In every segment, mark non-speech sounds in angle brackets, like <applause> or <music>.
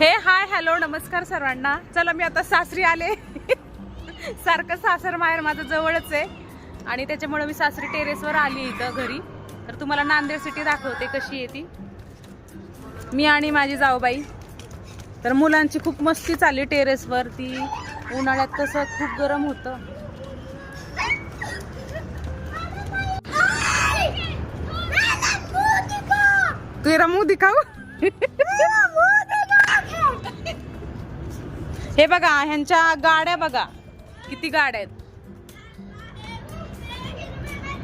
हे hi hello नमस्कार सर्वांना. चला मी आता सासरी आले. सारखं सासर माहेर माझं जवळच आहे. आणि त्याच्यामुळे मी सासरी टेरेसवर आली इथं घरी. तर तुम्हाला नांदेड सिटी दाखवते कशी आहे ती. मी आणि माझी जाऊबाई. तर मुलांची खूप मस्ती चालली टेरेसवर ती उन्हाळ्यात कसं खूप गरम होतं. तेरा मुंह दिखाऊ हे बघा ह्यांच्या गाड्या बघा. किती गाड्या आहेत.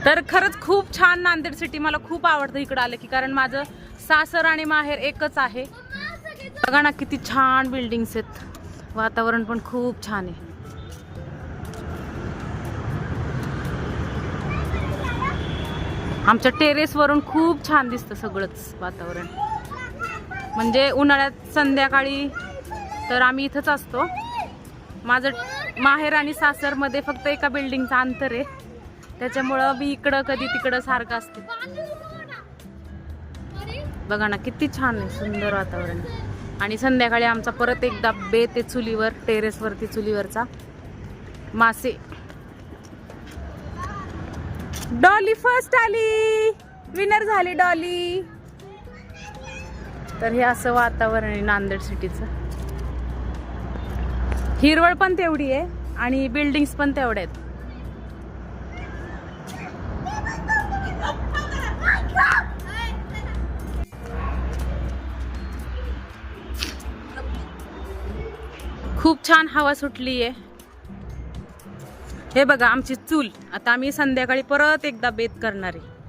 तर खरंच खूप छान नांदेड सिटी मला खूप आवडतं इकडं आलं की कारण माझं सासर आणि माहेर एकच आहे. बघा ना किती छान बिल्डिंग्स आहेत. वातावरण पण खूप छान आहे. आमच्या टेरेसवरून खूप छान दिसतं सगळंच वातावरण. म्हणजे उन्हाळ्यात संध्याकाळी तर आम्ही इथंच असतो. माझं माहेर आणि सासरमध्ये फक्त एका बिल्डिंगचं अंतर आहे. त्याच्यामुळं मी इकडं कधी तिकडं सारखं असते. बघा ना किती छान आहे सुंदर वातावरण. आणि संध्याकाळी आमचा परत एकदा बेत आहे चुलीवर टेरेसवरती चुलीवरचा मासे. डॉली फर्स्ट आली. विनर झाली डॉली. तर हे असं वातावरण आहे नांदेड सिटीचं हिरवळ पण तेवढी आहे आणि बिल्डिंग्स पण तेवढ्या आहेत. खूप छान हवा सुटली आहे. हे बघा आमची चूल. आता आम्ही संध्याकाळी परत एकदा बेत करणार आहे.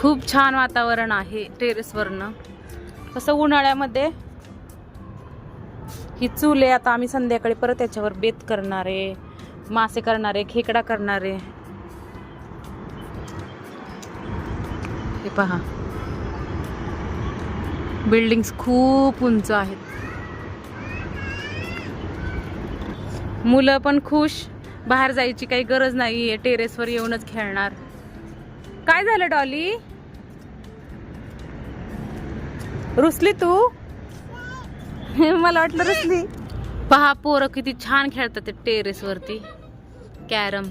खूप छान वातावरण आहे टेरेसवरनं तसं उन्हाळ्यामध्ये ही चूल आहे आता आम्ही संध्याकाळी परत त्याच्यावर बेत करणार आहे मासे करणारे खेकडा करणार. आहे हे पहा. बिल्डिंग्स खूप उंच आहेत. मुलं पण खुश. बाहेर जायची काही गरज नाही आहे टेरेसवर येऊनच खेळणार. काय झालं डॉली? रुसली तू? <laughs> मला वाटलं रुसली. पहा पोरं किती छान खेळतात ते टेरेस वरती कॅरम.